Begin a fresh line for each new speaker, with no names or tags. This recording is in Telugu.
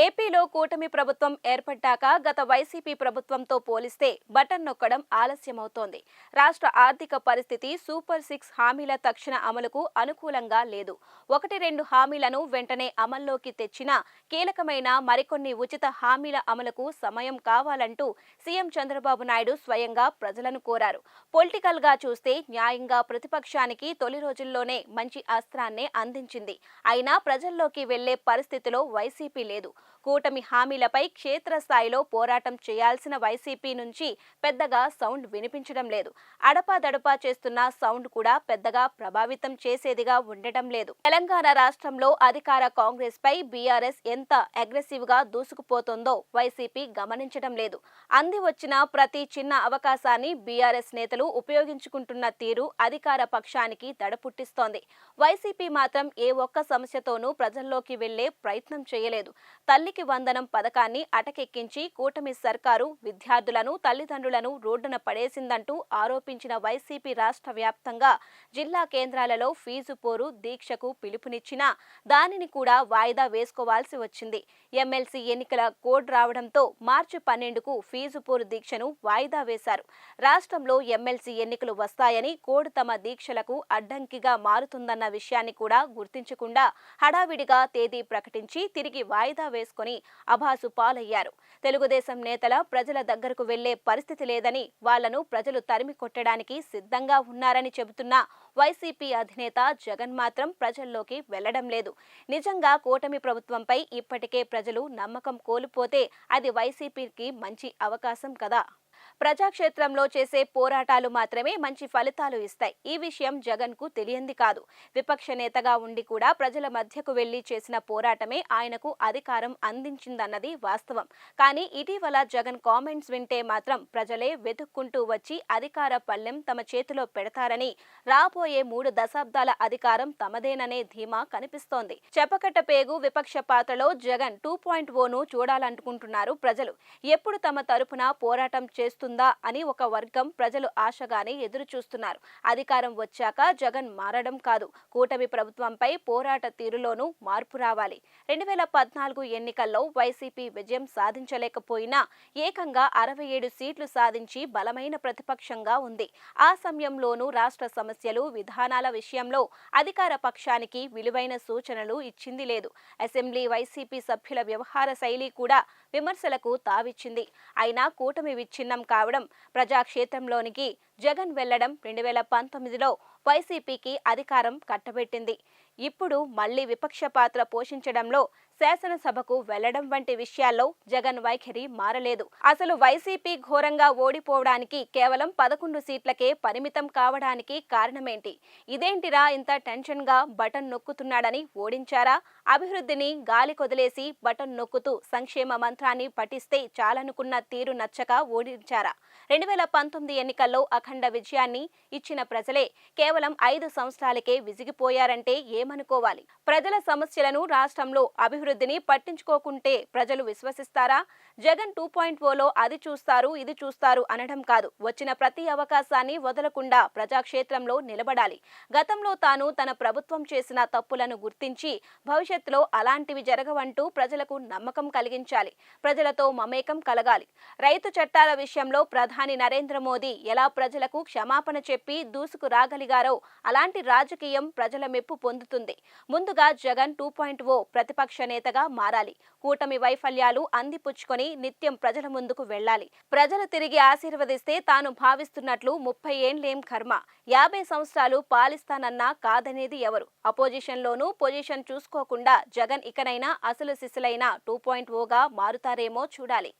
ఏపీలో కూటమి ప్రభుత్వం ఏర్పడ్డాక గత వైసీపీ ప్రభుత్వంతో పోలిస్తే బటన్ నొక్కడం ఆలస్యమవుతోంది. రాష్ట్ర ఆర్థిక పరిస్థితి సూపర్ సిక్స్ హామీల తక్షణ అమలుకు అనుకూలంగా లేదు. ఒకటి రెండు హామీలను వెంటనే అమల్లోకి తెచ్చినా కీలకమైన మరికొన్ని ఉచిత హామీల అమలుకు సమయం కావాలంటూ సీఎం చంద్రబాబు నాయుడు స్వయంగా ప్రజలను కోరారు. పొలిటికల్గా చూస్తే న్యాయంగా ప్రతిపక్షానికి తొలి రోజుల్లోనే మంచి అస్త్రాన్నే అందించింది. అయినా ప్రజల్లోకి వెళ్ళే పరిస్థితిలో వైసీపీ లేదు. కూటమి హామీలపై క్షేత్రస్థాయిలో పోరాటం చేయాల్సిన వైసీపీ నుంచి పెద్దగా సౌండ్ వినిపించడం లేదు. అడపాదడపా చేస్తున్న సౌండ్ కూడా పెద్దగా ప్రభావితం చేసేదిగా ఉండటం లేదు. తెలంగాణ రాష్ట్రంలో అధికార కాంగ్రెస్ పై బీఆర్ఎస్ ఎంత అగ్రెసివ్గా దూసుకుపోతుందో వైసీపీ గమనించడం లేదు. అంది వచ్చిన ప్రతి చిన్న అవకాశాన్ని బీఆర్ఎస్ నేతలు ఉపయోగించుకుంటున్న తీరు అధికార పక్షానికి దడ పుట్టిస్తోంది వైసీపీ మాత్రం ఏ ఒక్క సమస్యతోనూ ప్రజల్లోకి వెళ్ళే ప్రయత్నం చేయలేదు. తల్లికి వందనం పథకాన్ని అటకెక్కించి కూటమి సర్కారు విద్యార్థులను తల్లిదండ్రులను రోడ్డున పడేసిందంటూ ఆరోపించిన వైసీపీ రాష్ట్ర వ్యాప్తంగా జిల్లా కేంద్రాలలో ఫీజు పోరు దీక్షకు పిలుపునిచ్చినా దానిని కూడా వాయిదా వేసుకోవాల్సి వచ్చింది. ఎమ్మెల్సీ ఎన్నికల కోడ్ రావడంతో మార్చి పన్నెండుకు ఫీజు పోరు దీక్షను వాయిదా వేశారు. రాష్ట్రంలో ఎమ్మెల్సీ ఎన్నికలు వస్తాయని కోడ్ తమ దీక్షలకు అడ్డంకిగా మారుతుందన్న విషయాన్ని కూడా గుర్తించకుండా హడావిడిగా తేదీ ప్రకటించి తిరిగి వాయిదా వేసుకు వేసుకొని అభాసు పాలయ్యారు. తెలుగుదేశం నేతల ప్రజల దగ్గరకు వెళ్ళే పరిస్థితి లేదని వాళ్ళను ప్రజలు తరిమి కొట్టడానికి సిద్ధంగా ఉన్నారని చెబుతున్న వైసీపీ అధినేత జగన్ మాత్రం ప్రజల్లోకి వెళ్ళడం లేదు. నిజంగా కూటమి ప్రభుత్వంపై ఇప్పటికే ప్రజలు నమ్మకం కోల్పోతే అది వైసీపీకి మంచి అవకాశం కదా? ప్రజాక్షేత్రంలో చేసే పోరాటాలు మాత్రమే మంచి ఫలితాలు ఇస్తాయి. ఈ విషయం జగన్కు తెలియంది కాదు. విపక్ష నేతగా ఉండి కూడా ప్రజల మధ్యకు వెళ్ళి చేసిన పోరాటమే ఆయనకు అధికారం అందించిందన్నది వాస్తవం. కానీ ఇటీవల జగన్ కామెంట్స్ వింటే మాత్రం ప్రజలే వెతుక్కుంటూ వచ్చి అధికార పల్లెం తమ చేతిలో పెడతారని రాబోయే మూడు దశాబ్దాల అధికారం తమదేననే ధీమా కనిపిస్తోంది. చెప్పకట్ట పేగు విపక్ష పాత్రలో జగన్ టూ పాయింట్ ఓను చూడాలనుకుంటున్నారు ప్రజలు. ఎప్పుడు తమ తరపున పోరాటం చేస్తూ మారుతుందా అని ఒక వర్గం ప్రజలు ఆశగానే ఎదురు చూస్తున్నారు అధికారం వచ్చాక జగన్ మారడం కాదు. కూటమి ప్రభుత్వంపై పోరాట తీరులోనూ మార్పు రావాలి. రెండు వేల పద్నాలుగు ఎన్నికల్లో వైసీపీ విజయం సాధించలేకపోయినా ఏకంగా అరవై ఏడు సీట్లు సాధించి బలమైన ప్రతిపక్షంగా ఉంది. ఆ సమయంలోనూ రాష్ట్ర సమస్యలు విధానాల విషయంలో అధికార పక్షానికి విలువైన సూచనలు ఇచ్చింది లేదు. అసెంబ్లీ వైసీపీ సభ్యుల వ్యవహార శైలి కూడా విమర్శలకు తావిచ్చింది. అయినా కూటమి విచ్ఛిన్నం రావడం ప్రజాక్షేత్రంలోనికి జగన్ వెళ్ళడం రెండు వేల పంతొమ్మిదిలో వైసీపీకి అధికారం కట్టబెట్టింది. ఇప్పుడు మళ్ళీ విపక్ష పాత్ర పోషించడంలో శాసనసభకు వెళ్ళడం వంటి విషయాల్లో జగన్ వైఖరి మారలేదు. అసలు వైసీపీ ఘోరంగా ఓడిపోవడానికి కేవలం పదకొండు సీట్లకే పరిమితం కావడానికి కారణమేంటి? ఇదేంటిరా ఇంత టెన్షన్గా బటన్ నొక్కుతున్నాడని ఓడించారా? అభివృద్ధిని గాలి కొదిలేసి బటన్ నొక్కుతూ సంక్షేమ మంత్రాన్ని పఠిస్తే చాలనుకున్న తీరు నచ్చక ఓడించారా? రెండు వేల పంతొమ్మిది ఎన్నికల్లో అఖండ విజయాన్ని ఇచ్చిన ప్రజలే కేవలం ఐదు సంవత్సరాలకే విసిగిపోయారంటే ఏమనుకోవాలి? ప్రజల సమస్యలను రాష్ట్రంలో అభివృద్ధి అభివృద్ధిని పట్టించుకోకుంటే ప్రజలు విశ్వసిస్తారా? జగన్ టూ పాయింట్ ఓలో అది చూస్తారు ఇది చూస్తారు అనడం కాదు. వచ్చిన ప్రతి అవకాశాన్ని వదలకుండా ప్రజాక్షేత్రంలో నిలబడాలి. గతంలో తాను తన ప్రభుత్వం చేసిన తప్పులను గుర్తించి భవిష్యత్తులో అలాంటివి జరగవంటూ ప్రజలకు నమ్మకం కలిగించాలి. ప్రజలతో మమేకం కలగాలి. రైతు చట్టాల విషయంలో ప్రధాని నరేంద్ర మోదీ ఎలా ప్రజలకు క్షమాపణ చెప్పి దూసుకు రాగలిగారో అలాంటి రాజకీయం ప్రజల మెప్పు పొందుతుంది. ముందుగా జగన్ టూ పాయింట్ ఓ ప్రతిపక్ష నేతగా మారాలి. కూటమి వైఫల్యాలు అందిపుచ్చుకొని నిత్యం ప్రజల ముందుకు వెళ్ళాలి. ప్రజలు తిరిగి ఆశీర్వదిస్తే తాను భావిస్తున్నట్లు ముప్పై ఏండ్లేం కర్మ. యాభై సంవత్సరాలు పాలిస్తానన్నా కాదనేది ఎవరు? అపోజిషన్లోనూ పొజిషన్ చూసుకోకుండా జగన్ ఇకనైనా అసలు సిసలైన టూ పాయింట్ ఓగా మారుతారేమో చూడాలి.